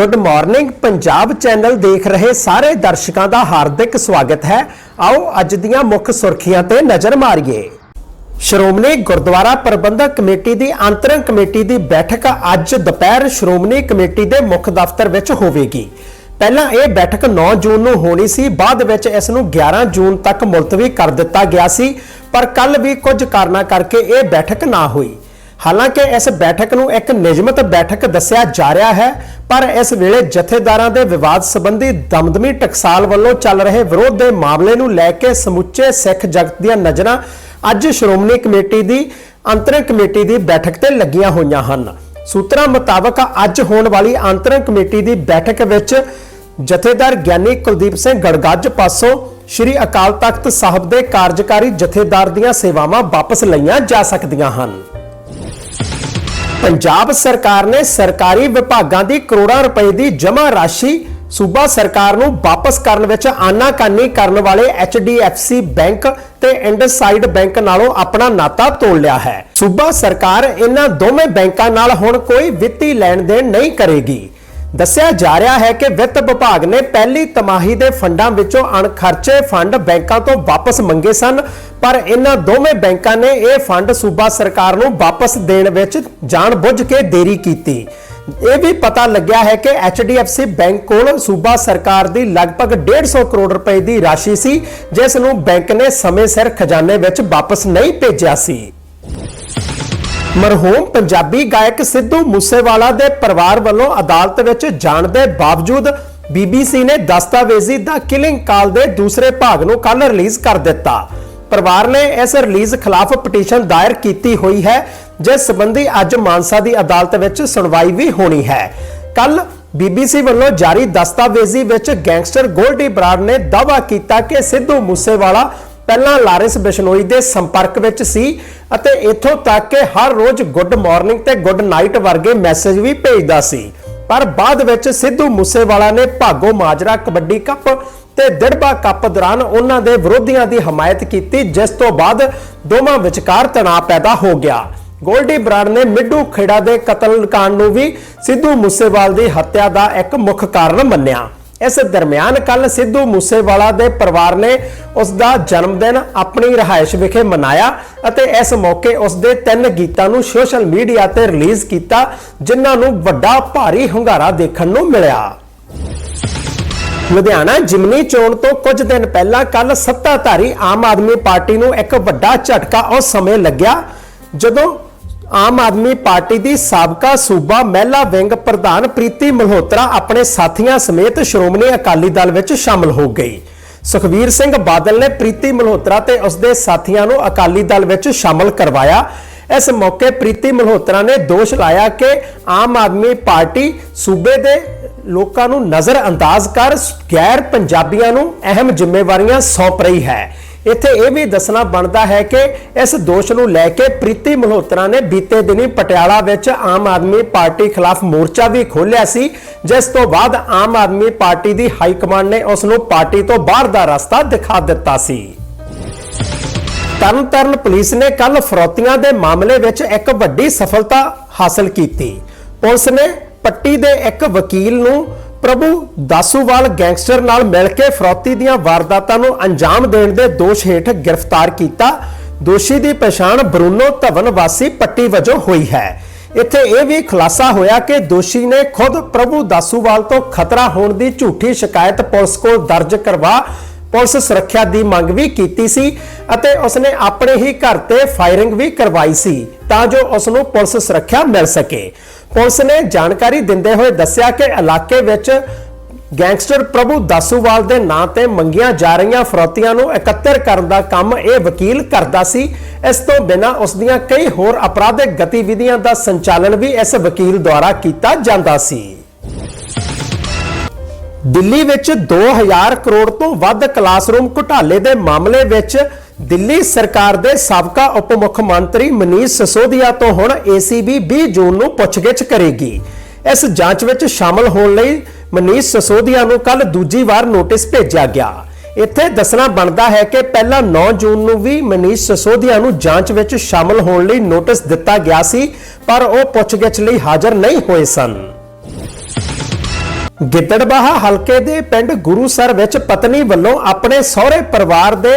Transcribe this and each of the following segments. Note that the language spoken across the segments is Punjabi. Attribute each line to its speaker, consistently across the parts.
Speaker 1: ਗੁੱਡ ਮਾਰਨਿੰਗ ਪੰਜਾਬ ਚੈਨਲ ਦੇਖ ਰਹੇ ਸਾਰੇ ਦਰਸ਼ਕਾਂ ਦਾ ਹਾਰਦਿਕ ਸਵਾਗਤ ਹੈ। ਆਓ ਅੱਜ ਦੀਆਂ ਮੁੱਖ ਸੁਰਖੀਆਂ ਤੇ ਨਜ਼ਰ ਮਾਰੀਏ। ਸ਼੍ਰੋਮਣੀ ਗੁਰਦੁਆਰਾ ਪ੍ਰਬੰਧਕ ਕਮੇਟੀ ਦੀ ਅੰਤਰੰਗ ਕਮੇਟੀ ਦੀ ਬੈਠਕ ਅੱਜ ਦੁਪਹਿਰ ਸ਼੍ਰੋਮਣੀ ਕਮੇਟੀ ਦੇ ਮੁੱਖ ਦਫ਼ਤਰ ਵਿੱਚ ਹੋਵੇਗੀ। ਪਹਿਲਾਂ ਇਹ ਬੈਠਕ 9 ਜੂਨ ਨੂੰ ਹੋਣੀ ਸੀ, ਬਾਅਦ ਵਿੱਚ ਇਸ ਨੂੰ 11 ਜੂਨ ਤੱਕ ਮੁਲਤਵੀ ਕਰ ਦਿੱਤਾ ਗਿਆ ਸੀ, ਪਰ ਕੱਲ ਵੀ ਕੁਝ ਕਾਰਨਾਂ ਕਰਕੇ ਇਹ ਬੈਠਕ ਨਾ ਹੋਈ। ਹਾਲਾਂਕਿ ਇਸ ਬੈਠਕ ਨੂੰ ਇੱਕ ਨਿਯਮਤ ਬੈਠਕ ਦੱਸਿਆ ਜਾ ਰਿਹਾ ਹੈ ਪਰ ਇਸ ਵੇਲੇ ਜਥੇਦਾਰਾਂ ਦੇ ਵਿਵਾਦ ਸੰਬੰਧੀ ਦਮਦਮੀ ਟਕਸਾਲ ਵੱਲੋਂ ਚੱਲ ਰਹੇ ਵਿਰੋਧ ਦੇ ਮਾਮਲੇ ਨੂੰ ਲੈ ਕੇ ਸਮੁੱਚੇ ਸਿੱਖ ਜਗਤ ਦੀਆਂ ਨਜ਼ਰਾਂ ਅੱਜ ਸ਼੍ਰੋਮਣੀ ਕਮੇਟੀ ਦੀ, ਅੰਤਰਿਮ ਕਮੇਟੀ ਦੀ ਬੈਠਕ ਤੇ ਲੱਗੀਆਂ ਹੋਈਆਂ ਹਨ। ਸੂਤਰਾਂ ਮੁਤਾਬਕ ਅੱਜ ਹੋਣ ਵਾਲੀ ਅੰਤਰਿਮ ਕਮੇਟੀ ਦੀ ਬੈਠਕ ਵਿੱਚ ਜਥੇਦਾਰ ਗਿਆਨੀ ਕੁਲਦੀਪ ਸਿੰਘ ਗੜਗੱਜ ਪਾਸੋਂ ਸ੍ਰੀ ਅਕਾਲ ਤਖਤ ਸਾਹਿਬ ਦੇ ਕਾਰਜਕਾਰੀ ਜਥੇਦਾਰ ਦੀਆਂ ਸੇਵਾਵਾਂ ਵਾਪਸ ਲਈਆਂ ਜਾ ਸਕਦੀਆਂ ਹਨ। ਪੰਜਾਬ ਸਰਕਾਰ ਨੇ ਸਰਕਾਰੀ ਵਿਭਾਗਾਂ ਦੀ ਕਰੋੜਾਂ ਰੁਪਏ ਦੀ ਜਮ੍ਹਾਂ ਰਾਸ਼ੀ ਸੂਬਾ ਸਰਕਾਰ ਨੂੰ ਵਾਪਸ ਕਰਨ ਵਿੱਚ ਆਨਾਕਾਨੀ ਕਰਨ ਵਾਲੇ HDFC ਬੈਂਕ ਤੇ ਇੰਡਸਸਾਈਡ ਬੈਂਕ ਨਾਲੋਂ ਆਪਣਾ ਨਾਤਾ ਤੋੜ ਲਿਆ ਹੈ। ਸੂਬਾ ਸਰਕਾਰ ਇਹਨਾਂ ਦੋਵੇਂ ਬੈਂਕਾਂ ਨਾਲ ਹੁਣ ਕੋਈ ਵਿੱਤੀ ਲੈਣ ਦੇਣ ਨਹੀਂ ਕਰੇਗੀ। ਦੱਸਿਆ ਜਾ ਰਿਹਾ ਹੈ ਕਿ ਵਿੱਤ ਵਿਭਾਗ ਨੇ ਪਹਿਲੀ ਤਮਾਹੀ ਦੇ ਫੰਡਾਂ ਵਿੱਚੋਂ ਅਣਖਰਚੇ ਫੰਡ ਬੈਂਕਾਂ ਤੋਂ ਵਾਪਸ ਮੰਗੇ ਸਨ, ਪਰ ਇਹਨਾਂ ਦੋਵੇਂ ਬੈਂਕਾਂ ਨੇ ਇਹ ਫੰਡ ਸੂਬਾ ਸਰਕਾਰ ਨੂੰ ਵਾਪਸ ਦੇਣ ਵਿੱਚ ਜਾਣਬੁੱਝ ਕੇ ਦੇਰੀ ਕੀਤੀ। ਇਹ ਵੀ ਪਤਾ ਲੱਗਿਆ ਹੈ ਕਿ HDFC ਬੈਂਕ ਕੋਲ ਸੂਬਾ ਸਰਕਾਰ ਦੀ ਲਗਭਗ 150 ਕਰੋੜ ਰੁਪਏ ਦੀ ਰਾਸ਼ੀ ਸੀ, ਜਿਸ ਨੂੰ ਬੈਂਕ ਨੇ ਸਮੇਂ ਸਿਰ ਖਜ਼ਾਨੇ ਵਿੱਚ ਵਾਪਸ ਨਹੀਂ ਭੇਜਿਆ ਸੀ। ਮਰਹੂਮ ਪੰਜਾਬੀ ਗਾਇਕ ਸਿੱਧੂ ਮੂਸੇਵਾਲਾ ਦੇ ਪਰਿਵਾਰ ਵੱਲੋਂ ਅਦਾਲਤ ਵਿੱਚ ਜਾਣ ਦੇ ਬਾਵਜੂਦ BBC ਨੇ ਦਸਤਾਵੇਜ਼ੀ ਦਾ ਕਿਲਿੰਗ ਕਾਲ ਦੇ ਦੂਸਰੇ ਭਾਗ ਨੂੰ ਕੱਲ ਰਿਲੀਜ਼ ਕਰ ਦਿੱਤਾ। ਪਰਿਵਾਰ ਨੇ ਇਸ ਰਿਲੀਜ਼ ਖਿਲਾਫ ਪਟੀਸ਼ਨ ਦਾਇਰ ਕੀਤੀ ਹੋਈ ਹੈ, ਜਿਸ ਸੰਬੰਧੀ ਅੱਜ ਮਾਨਸਾ ਦੀ ਅਦਾਲਤ ਵਿੱਚ ਸੁਣਵਾਈ ਵੀ ਹੋਣੀ ਹੈ। ਕੱਲ BBC ਵੱਲੋਂ ਜਾਰੀ ਦਸਤਾਵੇਜ਼ੀ ਵਿੱਚ ਗੈਂਗਸਟਰ ਗੋਲਡੀ ਬਰਾੜ ਨੇ ਦਾਅਵਾ ਕੀਤਾ ਕਿ ਸਿੱਧੂ ਮੂਸੇਵਾਲਾ ਪਹਿਲਾਂ ਲਾਰੈਂਸ ਬਿਸ਼ਨੋਈ ਦੇ ਸੰਪਰਕ ਵਿੱਚ ਸੀ ਅਤੇ ਇੱਥੋਂ ਤੱਕ ਕਿ ਹਰ ਰੋਜ਼ ਗੁੱਡ ਮਾਰਨਿੰਗ ਤੇ ਗੁੱਡ ਨਾਈਟ ਵਰਗੇ ਮੈਸੇਜ ਵੀ ਭੇਜਦਾ ਸੀ। ਪਰ ਬਾਅਦ ਵਿੱਚ ਸਿੱਧੂ ਮੂਸੇਵਾਲਾ ਨੇ ਭਾਗੋ ਮਾਜਰਾ ਕਬੱਡੀ ਕੱਪ ਤੇ ਦਿੜਬਾ ਕੱਪ ਦੌਰਾਨ ਉਹਨਾਂ ਦੇ ਵਿਰੋਧੀਆਂ ਦੀ ਹਮਾਇਤ ਕੀਤੀ, ਜਿਸ ਤੋਂ ਬਾਅਦ ਦੋਵਾਂ ਵਿਚਕਾਰ ਤਣਾਅ ਪੈਦਾ ਹੋ ਗਿਆ। ਗੋਲਡੀ ਬਰਾੜ ਨੇ ਮਿੱਡੂ ਖੇੜਾ ਦੇ ਕਤਲ ਕਾਂਡ ਨੂੰ ਵੀ ਸਿੱਧੂ ਮੂਸੇਵਾਲ ਦੀ ਹੱਤਿਆ ਦਾ ਇੱਕ ਮੁੱਖ ਕਾਰਨ ਮੰਨਿਆ। ਇਸ ਦਰਮਿਆਨ ਕੱਲ ਸਿੱਧੂ ਮੂਸੇਵਾਲਾ ਦੇ ਪਰਿਵਾਰ ਨੇ ਉਸ ਦਾ ਜਨਮ ਦਿਨ ਆਪਣੀ ਰਿਹਾਇਸ਼ ਵਿਖੇ ਮਨਾਇਆ ਅਤੇ ਇਸ ਮੌਕੇ ਉਸ ਦੇ ਤਿੰਨ ਗੀਤਾਂ ਨੂੰ ਸੋਸ਼ਲ ਮੀਡੀਆ ਤੇ ਰਿਲੀਜ਼ ਕੀਤਾ, ਜਿਨ੍ਹਾਂ ਨੂੰ ਵੱਡਾ ਭਾਰੀ ਹੁੰਗਾਰਾ ਦੇਖਣ ਨੂੰ ਮਿਲਿਆ। ਲੁਧਿਆਣਾ ਜਿਮਨੀ ਚੋਣ ਤੋਂ ਕੁਝ ਦਿਨ ਪਹਿਲਾਂ ਕੱਲ ਸੱਤਾਧਾਰੀ ਆਮ ਆਦਮੀ ਪਾਰਟੀ ਨੂੰ ਇੱਕ ਵੱਡਾ ਝਟਕਾ ਉਸ ਸਮੇਂ ਲੱਗਿਆ, ਜਦੋਂ ਆਮ ਆਦਮੀ ਪਾਰਟੀ ਦੀ ਸਾਬਕਾ ਸੂਬਾ ਮਹਿਲਾ ਵਿੰਗ ਪ੍ਰਧਾਨ ਪ੍ਰੀਤੀ ਮਲਹੋਤਰਾ ਆਪਣੇ ਸਾਥੀਆਂ ਸਮੇਤ ਸ਼੍ਰੋਮਣੀ ਅਕਾਲੀ ਦਲ ਵਿੱਚ ਸ਼ਾਮਲ ਹੋ ਗਈ। ਸੁਖਵੀਰ ਸਿੰਘ ਬਾਦਲ ਨੇ ਪ੍ਰੀਤੀ ਮਲਹੋਤਰਾ ਤੇ ਉਸਦੇ ਸਾਥੀਆਂ ਨੂੰ ਅਕਾਲੀ ਦਲ ਵਿੱਚ ਸ਼ਾਮਲ ਕਰਵਾਇਆ। ਇਸ ਮੌਕੇ ਪ੍ਰੀਤੀ ਮਲਹੋਤਰਾ ਨੇ ਦੋਸ਼ ਲਾਇਆ ਕਿ ਆਮ ਆਦਮੀ ਪਾਰਟੀ ਸੂਬੇ ਦੇ ਲੋਕਾਂ ਨੂੰ ਨਜ਼ਰ ਅੰਦਾਜ਼ ਕਰ ਗੈਰ ਪੰਜਾਬੀਆਂ ਨੂੰ ਅਹਿਮ ਜ਼ਿੰਮੇਵਾਰੀਆਂ ਸੌਂਪ ਰਹੀ ਹੈ। ਇੱਥੇ ਇਹ ਵੀ ਦੱਸਣਾ ਬਣਦਾ ਹੈ ਕਿ ਇਸ ਦੋਸ਼ ਨੂੰ ਲੈ ਕੇ ਪ੍ਰੀਤੀ ਮਲਹੋਤਰਾ ਨੇ ਬੀਤੇ ਦਿਨੀ ਪਟਿਆਲਾ ਵਿੱਚ ਆਮ ਆਦਮੀ ਪਾਰਟੀ ਖਿਲਾਫ ਮੋਰਚਾ ਵੀ ਖੋਲ੍ਹਿਆ ਸੀ, ਜਿਸ ਤੋਂ ਬਾਅਦ ਆਮ ਆਦਮੀ ਪਾਰਟੀ ਦੀ ਹਾਈ ਕਮਾਂਡ ਨੇ ਉਸ ਨੂੰ ਪਾਰਟੀ ਤੋਂ ਬਾਹਰ ਦਾ ਰਸਤਾ ਦਿਖਾ ਦਿੱਤਾ ਸੀ। ਤਰਨਤਾਰਨ ਪੁਲਿਸ ਨੇ ਕੱਲ ਫਰੋਤੀਆਂ ਦੇ ਮਾਮਲੇ ਵਿੱਚ ਇੱਕ ਵੱਡੀ ਸਫਲਤਾ ਹਾਸਲ ਕੀਤੀ। ਪੁਲਿਸ ਨੇ ਪੱਟੀ ਦੇ ਇੱਕ ਵਕੀਲ ਨੂੰ ਪ੍ਰਭੂ, ਦਾਸੂਵਾਲ ਗੈਂਗਸਟਰ ਨਾਲ ਮਿਲ ਕੇ ਫਰੌਤੀ ਦੀਆਂ ਵਾਰਦਾਤਾਂ ਨੂੰ ਅੰਜਾਮ ਦੇਣ ਦੇ ਦੋਸ਼ ਹੇਠ ਗ੍ਰਿਫਤਾਰ ਕੀਤਾ। ਦੋਸ਼ੀ ਦੀ ਪਛਾਣ ਬਰੂਨੋ ਧਵਨ ਵਾਸੀ ਪੱਟੀ ਵਜੋਂ ਹੋਈ ਹੈ। ਇੱਥੇ ਇਹ ਵੀ ਖੁਲਾਸਾ ਹੋਇਆ ਕਿ ਦੋਸ਼ੀ ਨੇ ਖੁਦ ਪ੍ਰਭੂ, ਦਾਸੂਵਾਲ ਤੋਂ ਖਤਰਾ ਹੋਣ ਦੀ ਝੂਠੀ ਸ਼ਿਕਾਇਤ ਪੁਲਿਸ ਕੋਲ ਦਰਜ ਕਰਵਾ ਪੁਲਿਸ ਸੁਰੱਖਿਆ ਦੀ ਮੰਗ ਵੀ ਕੀਤੀ ਸੀ ਅਤੇ ਉਸਨੇ ਆਪਣੇ ਹੀ ਘਰ ਤੇ ਫਾਇਰਿੰਗ ਵੀ ਕਰਵਾਈ ਸੀ ਤਾਂ ਜੋ ਉਸ ਨੂੰ ਪੁਲਿਸ ਸੁਰੱਖਿਆ ਮਿਲ ਸਕੇ। ਪੁਲਿਸ ਨੇ ਜਾਣਕਾਰੀ ਦਿੰਦੇ ਹੋਏ ਦੱਸਿਆ ਕਿ ਇਲਾਕੇ ਵਿੱਚ ਗੈਂਗਸਟਰ ਪ੍ਰਭੂ ਦਾਸੂਵਾਲ ਦੇ ਨਾਂ ਤੇ ਮੰਗੀਆਂ ਜਾ ਰਹੀਆਂ ਫਰੋਤੀਆਂ ਨੂੰ ਇਕੱਤਰ ਕਰਨ ਦਾ ਕੰਮ ਇਹ ਵਕੀਲ ਕਰਦਾ ਸੀ। ਇਸ ਤੋਂ ਬਿਨਾਂ ਉਸ ਦੀਆਂ ਕਈ ਹੋਰ ਅਪਰਾਧਿਕ ਗਤੀਵਿਧੀਆਂ ਦਾ ਸੰਚਾਲਨ ਵੀ ਇਸ ਵਕੀਲ ਦੁਆਰਾ ਕੀਤਾ ਜਾਂਦਾ ਸੀ। ਦਿੱਲੀ ਵਿੱਚ 2000 ਕਰੋੜ ਤੋਂ ਵੱਧ ਕਲਾਸਰੂਮ ਘੁਟਾਲੇ ਦੇ ਮਾਮਲੇ ਵਿੱਚ ਦਿੱਲੀ ਸਰਕਾਰ ਦੇ ਸਾਬਕਾ ਉਪ ਮੁੱਖ ਮੰਤਰੀ ਮਨੀਸ਼ ਸਸੋਦੀਆ ਤੋਂ ਹੁਣ ACB 20 ਜੂਨ ਨੂੰ ਪੁੱਛਗਿੱਛ ਕਰੇਗੀ। ਇਸ ਜਾਂਚ ਵਿੱਚ ਸ਼ਾਮਲ ਹੋਣ ਲਈ ਮਨੀਸ਼ ਸਸੋਦੀਆ ਨੂੰ ਕੱਲ ਦੂਜੀ ਵਾਰ ਨੋਟਿਸ ਭੇਜਿਆ ਗਿਆ। ਇੱਥੇ ਦੱਸਣਾ ਬਣਦਾ ਹੈ ਕਿ ਪਹਿਲਾਂ 9 ਜੂਨ ਨੂੰ ਵੀ ਮਨੀਸ਼ ਸਸੋਦੀਆ ਨੂੰ ਜਾਂਚ ਵਿੱਚ ਸ਼ਾਮਲ ਹੋਣ ਲਈ ਨੋਟਿਸ ਦਿੱਤਾ ਗਿਆ ਸੀ, ਪਰ ਉਹ ਪੁੱਛਗਿੱਛ ਲਈ ਹਾਜ਼ਰ ਨਹੀਂ ਹੋਏ ਸਨ। ਗਿੱਦੜਬਾਹਾ ਹਲਕੇ ਦੇ ਪਿੰਡ ਗੁਰੂਸਰ ਵਿੱਚ ਪਤਨੀ ਵੱਲੋਂ ਆਪਣੇ ਸਹੁਰੇ ਪਰਿਵਾਰ ਦੇ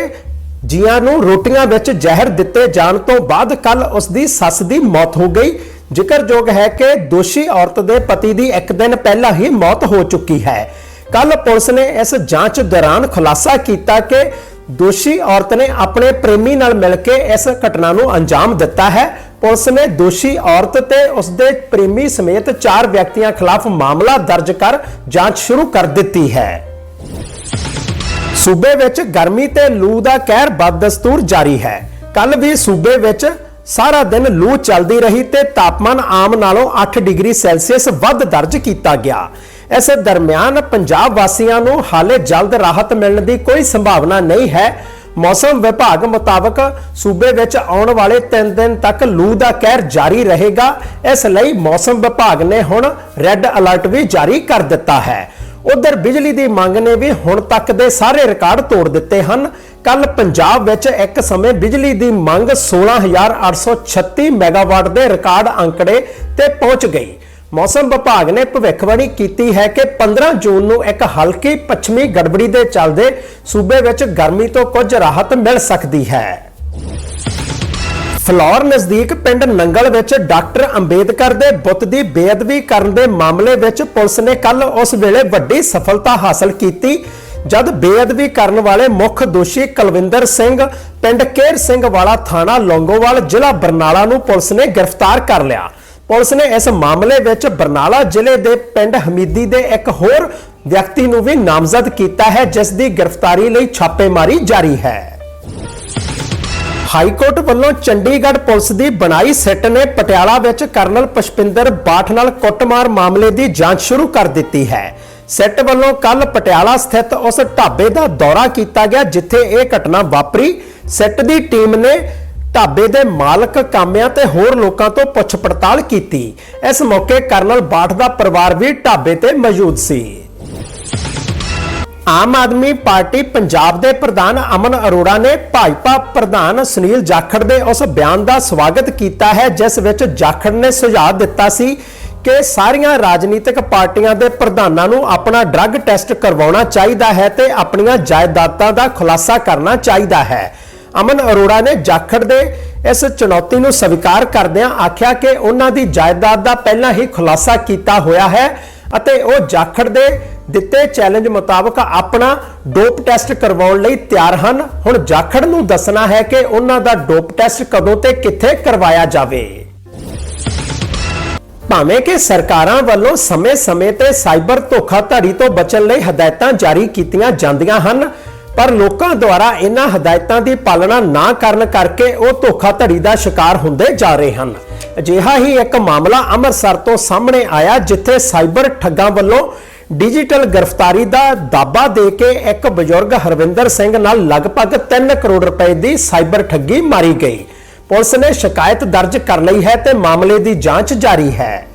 Speaker 1: ਜੀਆਂ ਨੂੰ ਰੋਟੀਆਂ ਵਿੱਚ ਜ਼ਹਿਰ ਦਿੱਤੇ ਜਾਣ ਤੋਂ ਬਾਅਦ ਕੱਲ ਉਸ ਦੀ ਸੱਸ ਦੀ ਮੌਤ ਹੋ ਗਈ। ਜ਼ਿਕਰਯੋਗ ਹੈ ਕਿ ਦੋਸ਼ੀ ਔਰਤ ਦੇ ਪਤੀ ਦੀ ਇੱਕ ਦਿਨ ਪਹਿਲਾਂ ਹੀ ਮੌਤ ਹੋ ਚੁੱਕੀ ਹੈ। ਕੱਲ ਪੁਲਿਸ ਨੇ ਇਸ ਜਾਂਚ ਦੌਰਾਨ ਖੁਲਾਸਾ ਕੀਤਾ ਕਿ ਦੋਸ਼ੀ ਔਰਤ ਨੇ ਆਪਣੇ ਪ੍ਰੇਮੀ ਨਾਲ ਮਿਲ ਕੇ ਇਸ ਘਟਨਾ ਨੂੰ ਅੰਜਾਮ ਦਿੱਤਾ ਹੈ। ਪੁਲਿਸ ਨੇ ਦੋਸ਼ੀ ਔਰਤ ਤੇ ਉਸ ਪ੍ਰੇਮੀ ਸਮੇਤ ਚਾਰ ਵਿਅਕਤੀਆਂ ਖਿਲਾਫ ਮਾਮਲਾ ਦਰਜ ਕਰ ਜਾਂਚ ਸ਼ੁਰੂ ਕਰ ਦਿੱਤੀ ਹੈ। ਸੂਬੇ ਵਿੱਚ ਗਰਮੀ ਤੇ ਲੂ ਦਾ ਕਹਿਰ ਬਦਦਸਤੂਰ ਜਾਰੀ ਹੈ। ਕੱਲ ਵੀ ਸੂਬੇ ਵਿੱਚ ਸਾਰਾ ਦਿਨ ਲੂ ਚੱਲਦੀ ਰਹੀ ਤੇ ਤਾਪਮਾਨ ਆਮ ਨਾਲੋਂ 8 ਡਿਗਰੀ ਸੈਲਸੀਅਸ ਵੱਧ ਦਰਜ ਕੀਤਾ ਗਿਆ। ਇਸ ਦਰਮਿਆਨ ਪੰਜਾਬ ਵਾਸੀਆਂ ਨੂੰ ਹਾਲੇ ਜਲਦ ਰਾਹਤ ਮਿਲਣ ਦੀ ਕੋਈ ਸੰਭਾਵਨਾ ਨਹੀਂ ਹੈ। ਮੌਸਮ ਵਿਭਾਗ ਮੁਤਾਬਕ ਸੂਬੇ ਵਿੱਚ ਆਉਣ ਵਾਲੇ 3 ਦਿਨ ਤੱਕ ਲੂ ਦਾ ਕਹਿਰ ਜਾਰੀ ਰਹੇਗਾ। ਇਸ ਲਈ ਮੌਸਮ ਵਿਭਾਗ ਨੇ ਹੁਣ ਰੈੱਡ ਅਲਰਟ ਵੀ ਜਾਰੀ ਕਰ ਦਿੱਤਾ ਹੈ। ਉਧਰ ਬਿਜਲੀ ਦੀ ਮੰਗ ਨੇ ਵੀ ਹੁਣ ਤੱਕ ਦੇ ਸਾਰੇ ਰਿਕਾਰਡ ਤੋੜ ਦਿੱਤੇ ਹਨ। ਕੱਲ ਪੰਜਾਬ ਵਿੱਚ ਇੱਕ ਸਮੇਂ ਬਿਜਲੀ ਦੀ ਮੰਗ 16836 ਮੈਗਾਵਾਟ ਦੇ ਰਿਕਾਰਡ ਅੰਕੜੇ ਤੇ ਪਹੁੰਚ ਗਈ। ਮੌਸਮ ਵਿਭਾਗ ਨੇ ਭਵਿੱਖਬਾਣੀ ਕੀਤੀ ਹੈ ਕਿ 15 ਜੂਨ ਨੂੰ ਇੱਕ ਹਲਕੀ ਪੱਛਮੀ ਗੜਬੜੀ ਦੇ ਚੱਲਦੇ ਸੂਬੇ ਵਿੱਚ ਗਰਮੀ ਤੋਂ ਕੁਝ ਰਾਹਤ ਮਿਲ ਸਕਦੀ ਹੈ। ਫਲੌਰ ਨਜ਼ਦੀਕ ਪਿੰਡ ਨੰਗਲ ਵਿੱਚ ਡਾਕਟਰ ਅੰਬੇਦਕਰ ਦੇ ਬੁੱਤ ਦੀ ਬੇਅਦਬੀ ਕਰਨ ਦੇ ਮਾਮਲੇ ਵਿੱਚ ਪੁਲਿਸ ਨੇ ਕੱਲ ਉਸ ਵੇਲੇ ਵੱਡੀ ਸਫਲਤਾ ਹਾਸਲ ਕੀਤੀ, ਜਦ ਬੇਅਦਬੀ ਕਰਨ ਵਾਲੇ ਮੁੱਖ ਦੋਸ਼ੀ ਕੁਲਵਿੰਦਰ ਸਿੰਘ, ਪਿੰਡ ਕੇਰ ਸਿੰਘ ਵਾਲਾ ਥਾਣਾ ਲੌਂਗੋਵਾਲ ਜ਼ਿਲ੍ਹਾ ਬਰਨਾਲਾ ਨੂੰ ਪੁਲਿਸ ਨੇ ਗ੍ਰਿਫਤਾਰ ਕਰ ਲਿਆ। ਪੁਲਿਸ ਨੇ ਇਸ ਮਾਮਲੇ ਵਿੱਚ ਬਰਨਾਲਾ ਜ਼ਿਲ੍ਹੇ ਦੇ ਪਿੰਡ ਹਮੀਦੀ ਦੇ ਇੱਕ ਹੋਰ ਵਿਅਕਤੀ ਨੂੰ ਵੀ ਨਾਮਜ਼ਦ ਕੀਤਾ ਹੈ, ਜਿਸ ਦੀ ਗ੍ਰਿਫਤਾਰੀ ਲਈ ਛਾਪੇਮਾਰੀ ਜਾਰੀ ਹੈ। ਹਾਈ ਕੋਰਟ ਵੱਲੋਂ ਚੰਡੀਗੜ੍ਹ ਪੁਲਿਸ ਦੀ ਬਣਾਈ ਸਿੱਟ ਨੇ ਪਟਿਆਲਾ ਵਿੱਚ ਕਰਨਲ ਪੁਸ਼ਪਿੰਦਰ ਬਾਠ ਨਾਲ ਕੁੱਟਮਾਰ ਮਾਮਲੇ ਦੀ ਜਾਂਚ ਸ਼ੁਰੂ ਕਰ ਦਿੱਤੀ ਹੈ। ਸੈੱਟ ਵੱਲੋਂ ਕੱਲ ਪਟਿਆਲਾ ਸਥਿਤ ਉਸ ਢਾਬੇ ਦਾ ਦੌਰਾ ਕੀਤਾ ਗਿਆ, ਜਿੱਥੇ ਇਹ ਘਟਨਾ ਵਾਪਰੀ। ਸਿੱਟ ਦੀ ਟੀਮ ਨੇ ਢਾਬੇ ਦੇ ਮਾਲਕ ਕਾਮਿਆਂ ਤੇ ਹੋਰ ਲੋਕਾਂ ਤੋਂ ਪੁੱਛ ਪੜਤਾਲ ਕੀਤੀ। ਇਸ ਮੌਕੇ ਕਰਨਲ ਬਾਠ ਦਾ ਪਰਿਵਾਰ ਵੀ ਢਾਬੇ ਤੇ ਮੌਜੂਦ ਸੀ। ਆਮ ਆਦਮੀ ਪਾਰਟੀ ਪੰਜਾਬ ਦੇ ਪ੍ਰਧਾਨ ਅਮਨ ਅਰੋੜਾ ਨੇ ਭਾਜਪਾ ਪ੍ਰਧਾਨ ਸੁਨੀਲ ਜਾਖੜ ਦੇ ਉਸ ਬਿਆਨ ਦਾ ਸਵਾਗਤ ਕੀਤਾ ਹੈ, ਜਿਸ ਵਿੱਚ ਜਾਖੜ ਨੇ ਸੁਝਾਅ ਦਿੱਤਾ ਸੀ ਕਿ ਸਾਰੀਆਂ ਰਾਜਨੀਤਿਕ ਪਾਰਟੀਆਂ ਦੇ ਪ੍ਰਧਾਨਾਂ ਨੂੰ ਆਪਣਾ ਡਰੱਗ ਟੈਸਟ ਕਰਵਾਉਣਾ ਚਾਹੀਦਾ ਹੈ ਤੇ ਆਪਣੀਆਂ ਜਾਇਦਾਦਾਂ ਦਾ ਖੁਲਾਸਾ ਕਰਨਾ ਚਾਹੀਦਾ ਹੈ। ਅਮਨ ਅਰੋੜਾ ਨੇ ਜਾਖੜ ਦੇ ਇਸ ਚੁਣੌਤੀ ਨੂੰ ਸਵੀਕਾਰ ਕਰਦਿਆਂ ਆਖਿਆ ਕਿ ਉਹਨਾਂ ਦੀ ਜਾਇਦਾਦ ਦਾ ਪਹਿਲਾਂ ਹੀ ਖੁਲਾਸਾ ਕੀਤਾ ਹੋਇਆ ਹੈ ਅਤੇ ਉਹ ਜਾਖੜ ਦੇ ਦਿੱਤੇ ਚੈਲੰਜ ਮੁਤਾਬਕ ਆਪਣਾ ਡੋਪ ਟੈਸਟ ਕਰਵਾਉਣ ਲਈ ਤਿਆਰ ਹਨ। ਹੁਣ ਜਾਖੜ ਨੂੰ ਦੱਸਣਾ ਹੈ ਕਿ ਉਹਨਾਂ ਦਾ ਡੋਪ ਟੈਸਟ ਕਦੋਂ ਤੇ ਕਿੱਥੇ ਕਰਵਾਇਆ ਜਾਵੇ। ਭਾਵੇਂ ਕਿ ਸਰਕਾਰਾਂ ਵੱਲੋਂ ਸਮੇਂ-ਸਮੇਂ ਤੇ ਸਾਈਬਰ ਧੋਖਾਧੜੀ ਤੋਂ ਬਚਣ ਲਈ ਹਦਾਇਤਾਂ ਜਾਰੀ ਕੀਤੀਆਂ ਜਾਂਦੀਆਂ ਹਨ ਪਰ ਲੋਕਾਂ ਦੁਆਰਾ ਇਹਨਾਂ ਹਦਾਇਤਾਂ ਦੀ ਪਾਲਣਾ ਨਾ ਕਰਨ ਕਰਕੇ ਉਹ ਧੋਖਾਧੜੀ ਦਾ ਸ਼ਿਕਾਰ ਹੁੰਦੇ ਜਾ ਰਹੇ ਹਨ। ਅਜਿਹਾ ਹੀ ਇੱਕ ਮਾਮਲਾ ਅੰਮ੍ਰਿਤਸਰ ਤੋਂ ਸਾਹਮਣੇ ਆਇਆ, ਜਿੱਥੇ ਸਾਈਬਰ ਠੱਗਾਂ ਵੱਲੋਂ ਡਿਜੀਟਲ ਗ੍ਰਿਫਤਾਰੀ ਦਾ ਦਾਅਵਾ ਦੇ ਕੇ ਇੱਕ ਬਜ਼ੁਰਗ ਹਰਵਿੰਦਰ ਸਿੰਘ ਨਾਲ ਲਗਭਗ 3 ਕਰੋੜ ਰੁਪਏ ਦੀ ਸਾਈਬਰ ਠੱਗੀ ਮਾਰੀ ਗਈ। ਪੁਲਿਸ ਨੇ ਸ਼ਿਕਾਇਤ ਦਰਜ ਕਰ ਲਈ ਹੈ ਤੇ ਮਾਮਲੇ ਦੀ ਜਾਂਚ ਜਾਰੀ ਹੈ।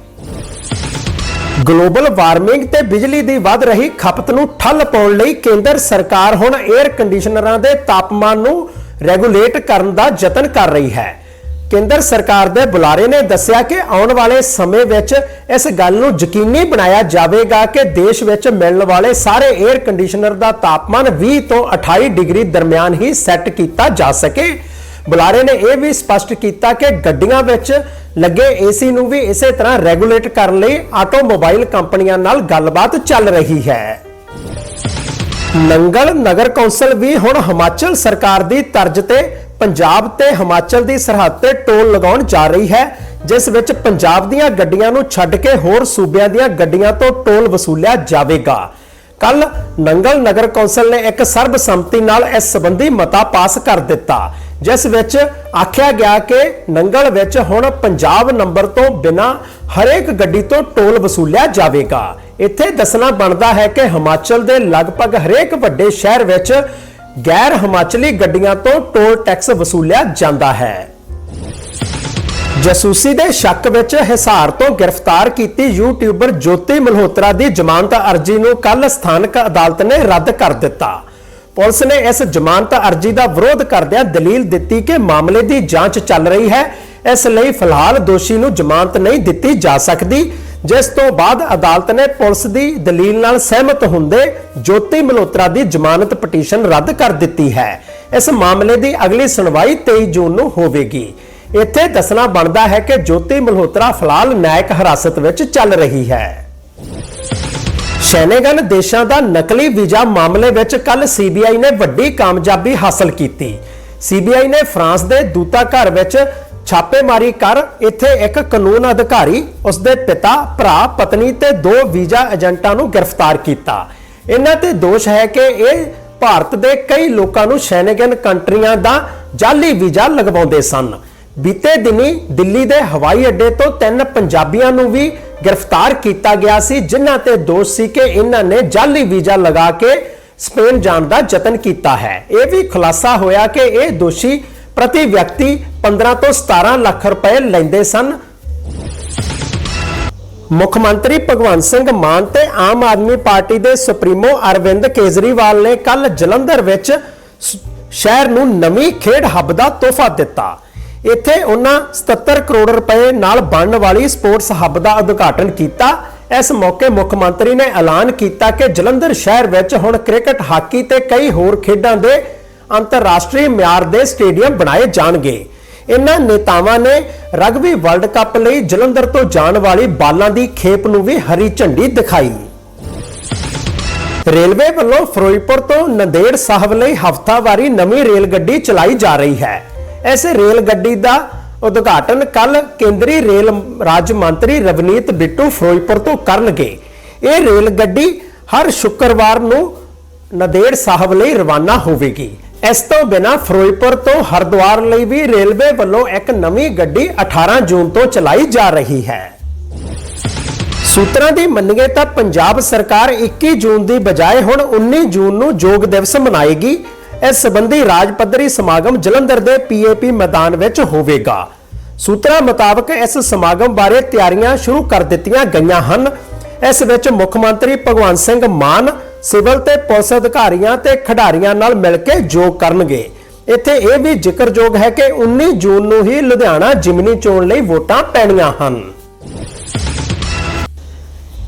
Speaker 1: ਗਲੋਬਲ ਵਾਰਮਿੰਗ ਤੇ ਬਿਜਲੀ ਦੀ ਵੱਧ ਰਹੀ ਖਪਤ ਨੂੰ ਠੱਲ ਪਾਉਣ ਲਈ ਕੇਂਦਰ ਸਰਕਾਰ ਹੁਣ 에ਅਰ ਕੰਡੀਸ਼ਨਰਾਂ ਦੇ ਤਾਪਮਾਨ ਨੂੰ ਰੈਗੂਲੇਟ ਕਰਨ ਦਾ ਯਤਨ ਕਰ ਰਹੀ ਹੈ। ਕੇਂਦਰ ਸਰਕਾਰ ਦੇ ਬੁਲਾਰੇ ਨੇ ਦੱਸਿਆ ਕਿ ਆਉਣ ਵਾਲੇ ਸਮੇਂ ਵਿੱਚ ਇਸ ਗੱਲ ਨੂੰ ਯਕੀਨੀ ਬਣਾਇਆ ਜਾਵੇਗਾ ਕਿ ਦੇਸ਼ ਵਿੱਚ ਮਿਲਣ ਵਾਲੇ ਸਾਰੇ 에ਅਰ ਕੰਡੀਸ਼ਨਰ ਦਾ ਤਾਪਮਾਨ 20 ਤੋਂ 28 ਡਿਗਰੀ ਦਰਮਿਆਨ ਹੀ ਸੈੱਟ ਕੀਤਾ ਜਾ ਸਕੇ। ਬੁਲਾਰੇ ਨੇ ਇਹ ਵੀ ਸਪਸ਼ਟ ਕੀਤਾ ਕਿ ਗੱਡੀਆਂ ਵਿੱਚ ਲੱਗੇ ਏਸੀ ਨੂੰ ਵੀ ਇਸੇ ਤਰ੍ਹਾਂ ਰੈਗੂਲੇਟ ਕਰਨ ਲਈ ਆਟੋਮੋਬਾਈਲ ਕੰਪਨੀਆਂ ਨਾਲ ਗੱਲਬਾਤ ਚੱਲ ਰਹੀ ਹੈ। ਨੰਗਲ ਨਗਰ ਕੌਂਸਲ ਵੀ ਹੁਣ ਹਿਮਾਚਲ ਸਰਕਾਰ ਦੀ ਤਰਜ਼ ਤੇ ਪੰਜਾਬ ਤੇ ਹਿਮਾਚਲ ਦੀ ਸਰਹੱਦ ਤੇ ਟੋਲ ਲਗਾਉਣ ਜਾ ਰਹੀ ਹੈ, ਜਿਸ ਵਿੱਚ ਪੰਜਾਬ ਦੀਆਂ ਗੱਡੀਆਂ ਨੂੰ ਛੱਡ ਕੇ ਹੋਰ ਸੂਬਿਆਂ ਦੀਆਂ ਗੱਡੀਆਂ ਤੋਂ ਟੋਲ ਵਸੂਲਿਆ ਜਾਵੇਗਾ। ਕੱਲ ਨੰਗਲ ਨਗਰ ਕੌਂਸਲ ਨੇ ਇੱਕ ਸਰਬਸੰਮਤੀ ਨਾਲ ਇਸ ਸੰਬੰਧੀ ਮਤਾ ਪਾਸ ਕਰ ਦਿੱਤਾ। ਜਿਸ ਵਿੱਚ ਆਖਿਆ ਗਿਆ ਕਿ ਨੰਗਲ ਵਿੱਚ ਹੁਣ ਪੰਜਾਬ ਨੰਬਰ ਤੋਂ ਬਿਨਾ ਹਰੇਕ ਗੱਡੀ ਤੋਂ ਟੋਲ ਵਸੂਲਿਆ ਜਾਵੇਗਾ। ਇੱਥੇ ਦੱਸਣਾ ਬਣਦਾ ਹੈ ਕਿ ਹਿਮਾਚਲ ਦੇ ਲਗਭਗ ਹਰੇਕ ਵੱਡੇ ਸ਼ਹਿਰ ਵਿੱਚ ਗੈਰ ਹਿਮਾਚਲੀ ਗੱਡੀਆਂ ਤੋਂ ਟੋਲ ਟੈਕਸ ਵਸੂਲਿਆ ਜਾਂਦਾ ਹੈ। ਜਸੂਸੀ ਦੇ ਸ਼ੱਕ ਵਿੱਚ ਹਿਸਾਰ ਤੋਂ ਗ੍ਰਿਫਤਾਰ ਕੀਤੀ ਯੂਟਿਊਬਰ ਜੋਤੀ ਮਲਹੋਤਰਾ ਦੀ ਜ਼ਮਾਨਤ ਅਰਜ਼ੀ ਨੂੰ ਕੱਲ ਸਥਾਨਕ ਅਦਾਲਤ ਨੇ ਰੱਦ ਕਰ ਦਿੱਤਾ। ਪੁਲਿਸ ਨੇ ਇਸ ਜ਼ਮਾਨਤ ਅਰਜ਼ੀ ਦਾ ਵਿਰੋਧ ਕਰਦਿਆਂ ਦਲੀਲ ਦਿੱਤੀ ਕਿ ਮਾਮਲੇ ਦੀ ਜਾਂਚ ਚੱਲ ਰਹੀ ਹੈ। ਇਸ ਲਈ ਫਿਲਹਾਲ ਦੋਸ਼ੀ ਨੂੰ ਜ਼ਮਾਨਤ ਨਹੀਂ ਦਿੱਤੀ ਜਾ ਸਕਦੀ, ਜਿਸ ਤੋਂ ਬਾਅਦ ਅਦਾਲਤ ਨੇ ਪੁਲਿਸ ਦੀ ਦਲੀਲ ਨਾਲ ਸਹਿਮਤ ਹੁੰਦੇ ਜੋਤੀ ਮਲਹੋਤਰਾ ਦੀ ਜ਼ਮਾਨਤ ਪਟੀਸ਼ਨ ਰੱਦ ਕਰ ਦਿੱਤੀ ਹੈ। ਇਸ ਮਾਮਲੇ ਦੀ ਅਗਲੀ ਸੁਣਵਾਈ 23 ਜੂਨ ਨੂੰ ਹੋਵੇਗੀ। ਇੱਥੇ ਦੱਸਣਾ ਬਣਦਾ ਹੈ ਕਿ ਜੋਤੀ ਮਲਹੋਤਰਾ ਫਿਲਹਾਲ ਨਾਇਕ ਹਿਰਾਸਤ ਵਿੱਚ ਚੱਲ ਰਹੀ ਹੈ। ਸ਼ੈਨੇਗਨ ਦੇਸ਼ਾਂ ਦਾ ਨਕਲੀ ਵੀਜ਼ਾ ਮਾਮਲੇ ਵਿੱਚ ਕੱਲ ਸੀਬੀਆਈ ਨੇ ਵੱਡੀ ਕਾਮਯਾਬੀ ਹਾਸਲ ਕੀਤੀ। ਸੀਬੀਆਈ ਨੇ ਫਰਾਂਸ ਦੇ ਦੂਤਾਘਰ ਵਿੱਚ ਛਾਪੇਮਾਰੀ ਕਰ ਇੱਥੇ ਇੱਕ ਕਾਨੂੰਨ ਅਧਿਕਾਰੀ ਉਸ ਪਿਤਾ, ਭਰਾ, ਪਤਨੀ ਤੇ ਦੋ ਵੀਜ਼ਾ ਏਜੰਟਾਂ ਨੂੰ ਗ੍ਰਿਫਤਾਰ ਕੀਤਾ। ਇਹਨਾਂ ਤੇ ਦੋਸ਼ ਹੈ ਕਿ ਇਹ ਭਾਰਤ ਦੇ ਕਈ ਲੋਕਾਂ ਨੂੰ ਸ਼ੈਨੇਗਨ ਕੰਟਰੀਆਂ ਦਾ ਜਾਲੀ ਵੀਜ਼ਾ ਲਗਵਾਉਂਦੇ ਸਨ। ਬੀਤੇ ਦਿਨੀ ਦਿੱਲੀ ਦੇ ਹਵਾਈ ਅੱਡੇ ਤੋਂ ਤਿੰਨ ਪੰਜਾਬੀਆਂ ਨੂੰ ਵੀ ਗ੍ਰਿਫਤਾਰ ਕੀਤਾ ਗਿਆ ਸੀ, ਜਿਨ੍ਹਾਂ ਤੇ ਦੋਸ਼ ਸੀ ਕਿ ਇਹਨਾਂ ਨੇ ਜਾਲੀ ਵੀਜ਼ਾ ਲਗਾ ਕੇ ਸਪੇਨ ਜਾਣ ਦਾ ਯਤਨ ਕੀਤਾ ਹੈ। ਇਹ ਵੀ ਖੁਲਾਸਾ ਹੋਇਆ ਕਿ ਇਹ ਦੋਸ਼ੀ ਪ੍ਰਤੀ ਵਿਅਕਤੀ 15 ਤੋਂ 17 ਲੱਖ ਰੁਪਏ ਲੈਂਦੇ ਸਨ। ਮੁੱਖ ਮੰਤਰੀ ਭਗਵੰਤ ਸਿੰਘ ਮਾਨ ਤੇ ਆਮ ਆਦਮੀ ਪਾਰਟੀ ਦੇ ਸੁਪਰੀਮੋ ਅਰਵਿੰਦ ਕੇਜਰੀਵਾਲ ਨੇ ਕੱਲ ਜਲੰਧਰ ਵਿੱਚ ਸ਼ਹਿਰ ਨੂੰ ਨਵੀਂ ਖੇਡ ਹੱਬ ਦਾ ਤੋਹਫਾ ਦਿੱਤਾ। ਇੱਥੇ ਉਹਨਾਂ 77 ਕਰੋੜ ਰੁਪਏ ਨਾਲ ਬਣਨ ਵਾਲੀ ਸਪੋਰਟਸ ਹੱਬ ਦਾ ਉਦਘਾਟਨ ਕੀਤਾ। ਇਸ ਮੌਕੇ ਮੁੱਖ ਮੰਤਰੀ ਨੇ ਐਲਾਨ ਕੀਤਾ ਕਿ ਜਲੰਧਰ ਸ਼ਹਿਰ ਵਿੱਚ ਹੁਣ ਕ੍ਰਿਕਟ, ਹਾਕੀ ਤੇ ਕਈ ਹੋਰ ਖੇਡਾਂ ਦੇ ਅੰਤਰਰਾਸ਼ਟਰੀ ਮਿਆਰ ਦੇ ਸਟੇਡੀਅਮ ਬਣਾਏ ਜਾਣਗੇ। ਇਨ੍ਹਾਂ ਨੇਤਾਵਾਂ ਨੇ ਰਗਬੀ ਵਰਲਡ ਕੱਪ ਲਈ ਜਲੰਧਰ ਤੋਂ ਜਾਣ ਵਾਲੀ ਬਾਲਾਂ ਦੀ ਖੇਪ ਨੂੰ ਵੀ ਹਰੀ ਝੰਡੀ ਦਿਖਾਈ। ਰੇਲਵੇ ਵੱਲੋਂ ਫਿਰੋਜ਼ਪੁਰ ਤੋਂ ਨੰਦੇੜ ਸਾਹਿਬ ਲਈ ਹਫ਼ਤਾਵਾਰੀ ਨਵੀਂ ਰੇਲ ਗੱਡੀ ਚਲਾਈ ਜਾ ਰਹੀ ਹੈ। ਇਸ ਰੇਲ ਗੱਡੀ ਦਾ ਉਦਘਾਟਨ ਕੱਲ ਕੇਂਦਰੀ ਰੇਲ ਰਾਜ ਮੰਤਰੀ ਰਵਨੀਤ ਬਿੱਟੂ ਫਿਰੋਜ਼ਪੁਰ ਤੋਂ ਕਰਨਗੇ। ਇਹ ਰੇਲ ਗੱਡੀ ਹਰ ਸ਼ੁੱਕਰਵਾਰ ਨੂੰ ਨੰਦੇੜ ਸਾਹਿਬ ਲਈ ਰਵਾਨਾ ਹੋਵੇਗੀ। ਇਸ ਤੋਂ ਬਿਨਾ ਫਿਰੋਜ਼ਪੁਰ ਤੋਂ ਹਰਿਦੁਆਰ ਲਈ ਵੀ ਰੇਲਵੇ ਵੱਲੋਂ ਇੱਕ ਨਵੀਂ ਗੱਡੀ 18 ਜੂਨ ਤੋਂ ਚਲਾਈ ਜਾ ਰਹੀ ਹੈ। ਸੂਤਰਾਂ ਦੀ ਮੰਨੀਏ ਤਾਂ ਪੰਜਾਬ ਸਰਕਾਰ 21 ਜੂਨ ਦੀ ਬਜਾਏ ਹੁਣ 19 ਜੂਨ ਨੂੰ ਯੋਗ ਦਿਵਸ ਮਨਾਏਗੀ। ਇਸ ਸਬੰਧੀ ਰਾਜ ਪੱਧਰੀ ਸਮਾਗਮ ਜਲੰਧਰ ਦੇ ਪੀਏਪੀ ਮੈਦਾਨ ਵਿੱਚ ਹੋਵੇਗਾ। ਸੂਤਰਾਂ ਮੁਤਾਬਕ ਇਸ ਸਮਾਗਮ ਬਾਰੇ ਤਿਆਰੀਆਂ ਸ਼ੁਰੂ ਕਰ ਦਿੱਤੀਆਂ ਗਈਆਂ ਹਨ। ਇਸ ਵਿੱਚ ਮੁੱਖ ਮੰਤਰੀ ਭਗਵੰਤ ਸਿੰਘ ਮਾਨ, ਸਿਵਲ ਤੇ ਪੁਲਿਸ ਅਧਿਕਾਰੀਆਂ ਤੇ ਖਿਡਾਰੀਆਂ ਨਾਲ ਮਿਲ ਕੇ ਯੋਗ ਕਰਨਗੇ। ਇੱਥੇ ਇਹ ਵੀ ਜ਼ਿਕਰਯੋਗ ਹੈ ਕਿ 19 ਜੂਨ ਨੂੰ ਹੀ ਲੁਧਿਆਣਾ ਜਿਮਨੀ ਚੋਣ ਲਈ ਵੋਟਾਂ ਪੈਣੀਆਂ ਹਨ।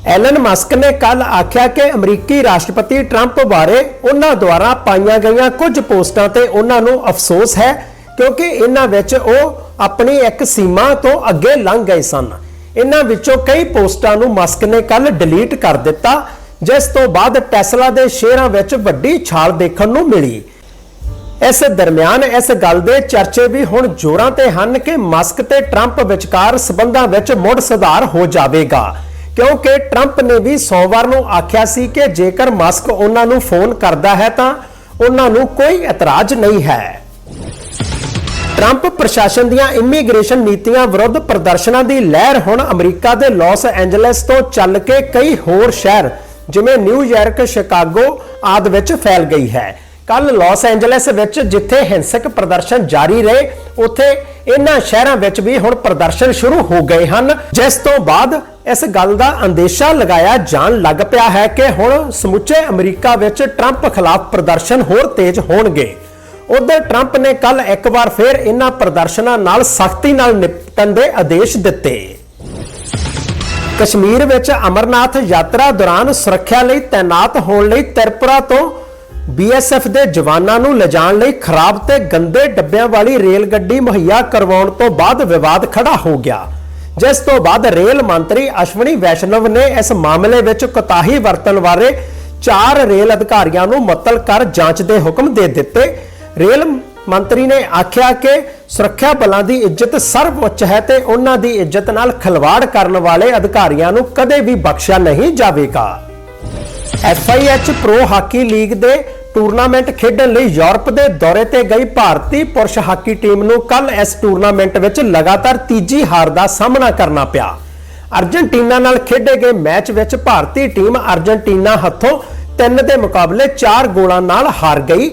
Speaker 1: ਐਲਨ ਮਸਕ ਨੇ ਕੱਲ ਆਖਿਆ ਕਿ ਅਮਰੀਕੀ ਰਾਸ਼ਟਰਪਤੀ ਟਰੰਪ ਬਾਰੇ ਉਹਨਾਂ ਦੁਆਰਾ ਪਾਈਆਂ ਗਈਆਂ ਕੁਝ ਪੋਸਟਾਂ ਤੇ ਉਹਨਾਂ ਨੂੰ ਅਫਸੋਸ ਹੈ, ਕਿਉਂਕਿ ਇਹਨਾਂ ਵਿੱਚ ਉਹ ਆਪਣੀ ਇੱਕ ਸੀਮਾ ਤੋਂ ਅੱਗੇ ਲੰਘ ਗਏ ਸਨ। ਇਹਨਾਂ ਵਿੱਚੋਂ ਕਈ ਪੋਸਟਾਂ ਨੂੰ ਮਸਕ ਨੇ ਕੱਲ ਡਿਲੀਟ ਕਰ ਦਿੱਤਾ, ਜਿਸ ਤੋਂ ਬਾਅਦ ਟੈਸਲਾ ਦੇ ਸ਼ੇਅਰਾਂ ਵਿੱਚ ਵੱਡੀ ਛਾਲ ਦੇਖਣ ਨੂੰ ਮਿਲੀ। ਇਸ ਦਰਮਿਆਨ ਇਸ ਗੱਲ ਦੇ ਚਰਚੇ ਵੀ ਹੁਣ ਜ਼ੋਰਾਂ ਤੇ ਹਨ ਕਿ ਮਸਕ ਤੇ ਟਰੰਪ ਵਿਚਕਾਰ ਸਬੰਧਾਂ ਵਿੱਚ ਮੁੜ ਸੁਧਾਰ ਹੋ ਜਾਵੇਗਾ। ਕਿਉਂਕਿ ਟਰੰਪ ਨੇ ਵੀ ਸੋਮਵਾਰ ਨੂੰ ਆਖਿਆ ਸੀ ਕਿ ਜੇਕਰ ਮਸਕ ਉਹਨਾਂ ਨੂੰ ਫੋਨ ਕਰਦਾ ਹੈ ਤਾਂ ਉਹਨਾਂ ਨੂੰ ਕੋਈ ਇਤਰਾਜ਼ ਨਹੀਂ ਹੈ। ਟਰੰਪ ਪ੍ਰਸ਼ਾਸਨ ਦੀਆਂ ਇਮੀਗ੍ਰੇਸ਼ਨ ਨੀਤੀਆਂ ਵਿਰੁੱਧ ਪ੍ਰਦਰਸ਼ਨਾਂ ਦੀ ਲਹਿਰ ਹੁਣ ਅਮਰੀਕਾ ਦੇ ਲਾਸ ਐਂਜਲਸ ਤੋਂ ਚੱਲ ਕੇ ਕਈ ਹੋਰ ਸ਼ਹਿਰ, ਜਿਵੇਂ ਨਿਊਯਾਰਕ ਸ਼ਿਕਾਗੋ ਆਦਿ ਵਿੱਚ ਫੈਲ ਗਈ ਹੈ। ਕੱਲ ਲਾਸ ਐਂਜਲਸ ਵਿੱਚ ਜਿੱਥੇ ਹਿੰਸਕ ਪ੍ਰਦਰਸ਼ਨ ਜਾਰੀ ਰਹੇ, ਉੱਥੇ ਇਹਨਾਂ ਸ਼ਹਿਰਾਂ ਵਿੱਚ ਵੀ ਹੁਣ ਪ੍ਰਦਰਸ਼ਨ ਸ਼ੁਰੂ ਹੋ ਗਏ ਹਨ। ਜਿਸ ਤੋਂ ਬਾਅਦ ਇਸ ਗੱਲ ਦਾ ਅੰਦੇਸ਼ਾ ਲਗਾਇਆ ਜਾਣ ਲੱਗ ਪਿਆ ਹੈ ਕਿ ਹੁਣ ਸਮੁੱਚੇ ਅਮਰੀਕਾ ਵਿੱਚ ਟਰੰਪ ਖਿਲਾਫ ਪ੍ਰਦਰਸ਼ਨ ਹੋਰ ਤੇਜ਼ ਹੋਣਗੇ। ਉਧਰ ਟਰੰਪ ਨੇ ਕੱਲ ਇੱਕ ਵਾਰ ਫਿਰ ਇਹਨਾਂ ਪ੍ਰਦਰਸ਼ਨਾਂ ਨਾਲ ਸਖਤੀ ਨਾਲ ਨਿਪਟਣ ਦੇ ਆਦੇਸ਼ ਦਿੱਤੇ। ਕਸ਼ਮੀਰ ਵਿੱਚ ਅਮਰਨਾਥ ਯਾਤਰਾ ਦੌਰਾਨ ਸੁਰੱਖਿਆ ਲਈ ਤਾਇਨਾਤ ਹੋਣ ਲਈ ਤ੍ਰਿਪੁਰਾ ਤੋਂ ਬੀਐਸਐਫ ਦੇ ਜਵਾਨਾਂ ਨੂੰ ਲਿਜਾਣ ਲਈ ਖਰਾਬ ਤੇ ਗੰਦੇ ਡੱਬਿਆਂ ਵਾਲੀ ਰੇਲ ਗੱਡੀ ਮੁਹੱਈਆ ਕਰਵਾਉਣ ਤੋਂ ਬਾਅਦ ਵਿਵਾਦ ਖੜਾ ਹੋ ਗਿਆ। ਜਿਸ ਤੋਂ ਬਾਅਦ ਰੇਲ ਮੰਤਰੀ ਅਸ਼ਵਨੀ ਵੈਸ਼ਨਵ ਨੇ ਇਸ ਮਾਮਲੇ ਵਿੱਚ ਕੋਤਾਹੀ ਵਰਤਣ ਵਾਲੇ ਚਾਰ ਰੇਲ ਅਧਿਕਾਰੀਆਂ ਨੂੰ ਮੁਅੱਤਲ ਕਰ ਜਾਂਚ ਦੇ ਹੁਕਮ ਦੇ ਦਿੱਤੇ। ਰੇਲ ਮੰਤਰੀ ਨੇ ਆਖਿਆ ਕਿ ਸੁਰੱਖਿਆ ਬਲਾਂ ਦੀ ਇੱਜ਼ਤ ਸਰਵਉੱਚ ਹੈ ਤੇ ਉਹਨਾਂ ਦੀ ਇੱਜ਼ਤ ਨਾਲ ਖਿਲਵਾੜ ਕਰਨ ਵਾਲੇ ਅਧਿਕਾਰੀਆਂ ਨੂੰ ਕਦੇ ਵੀ ਬਖਸ਼ਿਆ ਨਹੀਂ ਜਾਵੇਗਾ। FIH ਪ੍ਰੋ ਹਾਕੀ ਲੀਗ ਦੇ ਟੂਰਨਾਮੈਂਟ ਖੇਡਣ ਲਈ ਯੂਰਪ ਦੇ ਦੌਰੇ ਤੇ ਗਈ ਭਾਰਤੀ ਪੁਰਸ਼ ਹਾਕੀ ਟੀਮ ਨੂੰ ਕੱਲ ਇਸ ਟੂਰਨਾਮੈਂਟ ਵਿੱਚ ਲਗਾਤਾਰ ਤੀਜੀ ਹਾਰ ਦਾ ਸਾਹਮਣਾ ਕਰਨਾ ਪਿਆ। ਅਰਜਨਟੀਨਾ ਨਾਲ ਖੇਡੇ ਗਏ ਮੈਚ ਵਿੱਚ ਭਾਰਤੀ ਟੀਮ ਅਰਜਨਟੀਨਾ ਹੱਥੋਂ 3 ਦੇ ਮੁਕਾਬਲੇ 4 ਗੋਲਾਂ ਨਾਲ ਹਾਰ ਗਈ।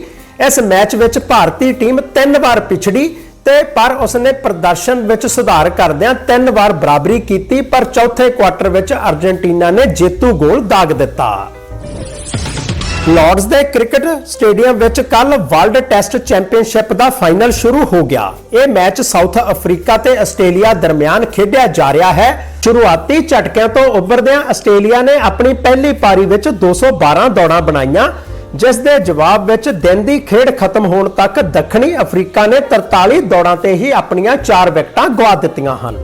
Speaker 1: ਇਸ ਮੈਚ ਵਿੱਚ ਭਾਰਤੀ ਟੀਮ 3 ਵਾਰ ਪਿਛੜੀ ਤੇ ਪਰ ਉਸਨੇ ਪ੍ਰਦਰਸ਼ਨ ਵਿੱਚ ਸੁਧਾਰ ਕਰਦਿਆਂ 3 ਵਾਰ ਬਰਾਬਰੀ ਕੀਤੀ, ਪਰ ਚੌਥੇ ਕੁਆਟਰ ਵਿੱਚ ਅਰਜਨਟੀਨਾ ਨੇ ਜੇਤੂ ਗੋਲ ਦਾਗ ਦਿੱਤਾ। ਲਾਰਡਸ ਦੇ ਕ੍ਰਿਕਟ ਸਟੇਡੀਅਮ ਵਿੱਚ ਕੱਲ ਵਰਲਡ ਟੈਸਟ ਚੈਂਪੀਅਨਸ਼ਿਪ ਦਾ ਫਾਈਨਲ ਸ਼ੁਰੂ ਹੋ ਗਿਆ। ਇਹ ਮੈਚ ਸਾਊਥ ਅਫਰੀਕਾ ਤੇ ਆਸਟ੍ਰੇਲੀਆ ਦਰਮਿਆਨ ਖੇਡਿਆ ਜਾ ਰਿਹਾ ਹੈ। ਸ਼ੁਰੂਆਤੀ ਝਟਕਿਆਂ ਤੋਂ ਉੱਭਰਦਿਆਂ ਆਸਟ੍ਰੇਲੀਆ ਨੇ ਆਪਣੀ ਪਹਿਲੀ ਪਾਰੀ ਵਿੱਚ 212 ਦੌੜਾਂ ਬਣਾਈਆਂ, ਜਿਸ ਦੇ ਜਵਾਬ ਵਿੱਚ ਦਿਨ ਦੀ ਖੇਡ ਖਤਮ ਹੋਣ ਤੱਕ ਦੱਖਣੀ ਅਫਰੀਕਾ ਨੇ 43 ਦੌੜਾਂ ਤੇ ਹੀ ਆਪਣੀਆਂ 4 ਵਿਕਟਾਂ ਗਵਾ ਦਿੱਤੀਆਂ ਹਨ।